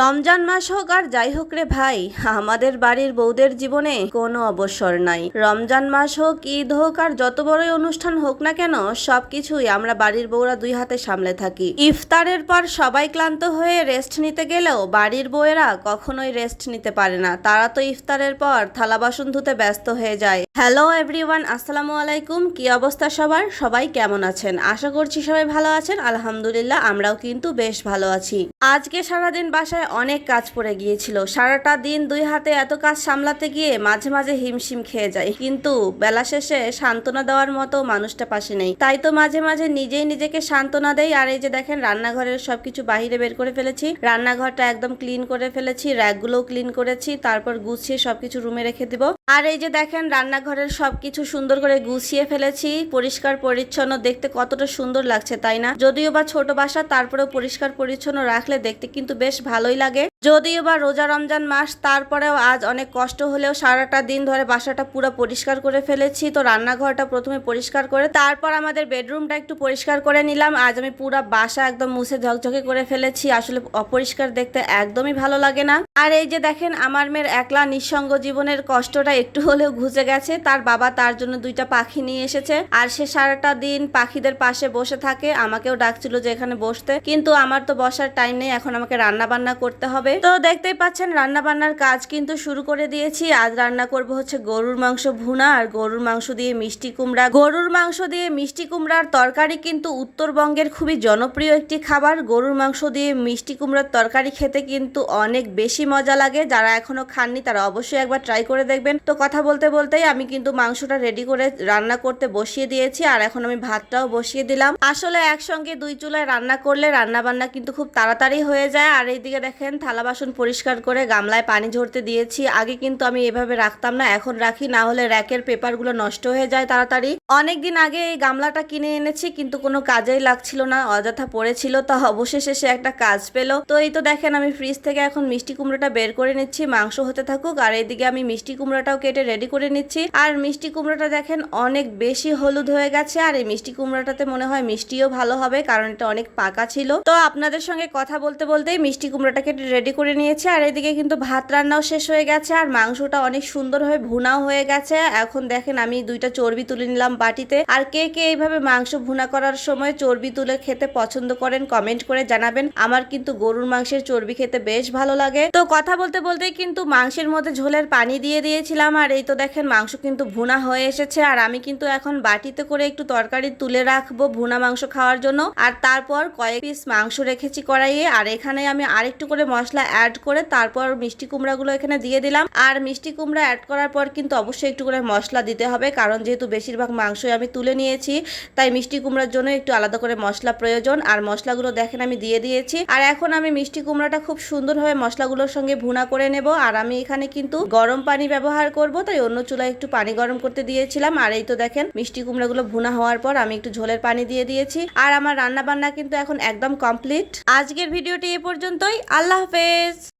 রমজান মাস হোক আর যাই হোক রে ভাই, আমাদের বাড়ির বউদের জীবনে কোনো অবসর নাই। রমজান মাস হোক, ঈদ হোক আর যত বড়ই অনুষ্ঠান হোক না কেন, সবকিছুই আমরা বাড়ির বউরা দুই হাতে সামলে থাকি। ইফতারের পর সবাই ক্লান্ত হয়ে রেস্ট নিতে গেলেও বাড়ির বউয়েরা কখনোই রেস্ট নিতে পারে না। তারা তো ইফতারের পর থালা বাসন ধুতে ব্যস্ত হয়ে যায়। হ্যালো এভরিওয়ান আসসালামু আলাইকুম। কি অবস্থা সবার? সবাই কেমন আছেন? আশা করছি সবাই ভালো আছেন। আলহামদুলিল্লাহ, আমরাও কিন্তু বেশ ভালো আছি। আজকে সারাদিন বাসায় অনেক কাজ পড়ে গিয়েছিল। সারাটা দিন দুই হাতে এত কাজ সামলাতে গিয়ে মাঝে মাঝে হিমশিম খেয়ে যায়। কিন্তু বেলা শেষে সান্ত্বনা দেওয়ার মতো মানুষটা পাশে নেই। তাই তো মাঝে মাঝে নিজেই নিজেকে সান্ত্বনা দেয় আর এই যে দেখেন, রান্নাঘরের সবকিছু বাহিরে বের করে ফেলেছি। রান্নাঘরটা একদম ক্লিন করে ফেলেছি র্যাকগুলোও ক্লিন করেছি। তারপর গুছিয়ে সবকিছু রুমে রেখে দিব। আর এই যে দেখেন, রান্নাঘরের সব কিছু সুন্দর করে গুছিয়ে ফেলেছি। পরিষ্কার, পরিচ্ছন্ন, দেখতে কতটা সুন্দর লাগছে, তাই না? যদিও বা ছোট বাসা, তারপরেও পরিষ্কার, পরিচ্ছন্ন রাখলে দেখতে কিন্তু বেশ ভালোই লাগে। যদিও বা রোজা রমজান মাস, তারপরেও আজ অনেক কষ্ট হলেও সারাটা দিন ধরে বাসাটা পুরো পরিষ্কার করে ফেলেছি। তো রান্নাঘরটা প্রথমে পরিষ্কার করে, তারপর আমাদের বেডরুমটা একটু পরিষ্কার করে নিলাম। আজ আমি পুরো বাসা একদম মুছে ঝকঝকে করে ফেলেছি। আসলে অপরিষ্কার দেখতে একদমই ভালো লাগে না। আর এই যে দেখেন, আমার মেয়ের একলা নিঃসঙ্গ জীবনের কষ্টটা একটু হলেও ঘুচে গেছে। তার বাবা তার জন্য দুইটা পাখি নিয়ে এসেছে। আর সে সারাটা দিন পাখিদের পাশে বসে থাকে। আমাকেও ডাকছিল যে এখানে বসতে। কিন্তু আমার তো বসার টাইম নেই, এখন আমাকে রান্না বান্না করতে হবে। তো দেখতেই পাচ্ছেন রান্না বান্নার কাজ কিন্তু শুরু করে দিয়েছি। আজ রান্না করব হচ্ছে গরুর মাংস ভুনা আর গরুর মাংস দিয়ে মিষ্টি কুমড়া। গরুর মাংস দিয়ে মিষ্টি কুমড়ার তরকারি কিন্তু উত্তরবঙ্গের খুবই জনপ্রিয় একটি খাবার। গরুর মাংস দিয়ে মিষ্টি কুমড়ার তরকারি খেতে কিন্তু অনেক বেশি মজা লাগে। যারা এখনও খাননি, তারা অবশ্যই একবার ট্রাই করে দেখবেন। তো কথা বলতে বলতেই আমি কিন্তু মাংসটা রেডি করে রান্না করতে বসিয়ে দিয়েছি আর এখন আমি ভাতটাও বসিয়ে দিলাম। আসলে একসঙ্গে দুই চুলায় রান্না করলে রান্না বান্না কিন্তু খুব তাড়াতাড়ি হয়ে যায়। আর এইদিকে দেখেন থালা বাসন পরিষ্কার করে গামলায় পানি ঝরতে দিয়েছি। আগে কিন্তু আমি এভাবে রাখতাম না, এখন রাখি, না হলে র্যাকের পেপারগুলো নষ্ট হয়ে যায় তাড়াতাড়ি। অনেকদিন আগে এই গামলাটা কিনে এনেছি, কিন্তু কোনো কাজেই লাগছিল না, অযথা পড়েছিল, তা অবশেষে সে একটা কাজ পেল। তো এই তো দেখেন, আমি ফ্রিজ থেকে এখন মিষ্টি কুমড়োটা বের করে নিচ্ছি, মাংস হতে থাকুক, আর এইদিকে আমি মিষ্টি কুমড়োটাও কেটে রেডি করে নিচ্ছি। আর মিষ্টি কুমড়োটা দেখেন, অনেক বেশি হলুদ হয়ে গেছে, আর এই মিষ্টি কুমড়োটাতে মনে হয় মিষ্টিও ভালো হবে, কারণ এটা অনেক পাকা ছিল। তো আপনাদের সঙ্গে কথা বলতে বলতেই মিষ্টি কুমড়োটা কেটে রেডি করে নিয়েছি, আর এদিকে কিন্তু ভাত রান্নাও শেষ হয়ে গেছে, আর মাংসটা অনেক সুন্দরভাবে ভুনাও হয়ে গেছে। এখন দেখেন আমি দুইটা চর্বি তুলে নিলাম বাটিতে। আর কে কে এইভাবে মাংস ভুনা করার সময় চর্বি তুলে খেতে পছন্দ করেন কমেন্ট করে জানাবেন। আমার কিন্তু গরুর মাংসের চর্বি খেতে বেশ ভালো লাগে। তো কথা বলতে বলতেই কিন্তু মাংসের মধ্যে ঝোলের পানি দিয়ে দিয়েছিলাম, আর এই তো দেখেন মাংস কিন্তু ভুনা হয়ে এসেছে, আর আমি কিন্তু এখন বাটিতে করে একটু তরকারি তুলে রাখব ভুনা মাংস খাওয়ার জন্য। আর তারপর কয়েক পিস মাংস রেখেছি কড়াইয়ে, আর এখানে আমি আরেকটু করে মশলা অ্যাড করে তারপর মিষ্টি কুমড়াগুলো এখানে দিয়ে দিলাম। আর মিষ্টি কুমড়া অ্যাড করার পর কিন্তু অবশ্যই একটু করে মশলা দিতে হবে, কারণ যেহেতু বেশিরভাগ মাংসই আমি তুলে নিয়েছি, তাই মিষ্টি কুমড়ার জন্য একটু আলাদা করে মশলা প্রয়োজন। আর মশলাগুলো দেখেন আমি দিয়ে দিয়েছি। আর এখন আমি মিষ্টি কুমড়াটা খুব সুন্দরভাবে মশলাগুলোর সঙ্গে ভুনা করে নেব। আর আমি এখানে কিন্তু গরম পানি ব্যবহার করব, তাই অন্য চুলায় একটু পানি গরম করতে দিয়েছিলাম। আর এই তো দেখেন মিষ্টি কুমড়াগুলো ভুনা হওয়ার পর আমি একটু ঝোলের পানি দিয়ে দিয়েছি। আর আমার রান্না বান্না কিন্তু এখন একদম কমপ্লিট আজকের ভিডিওটি এ পর্যন্তই। আল্লাহ হাফেজ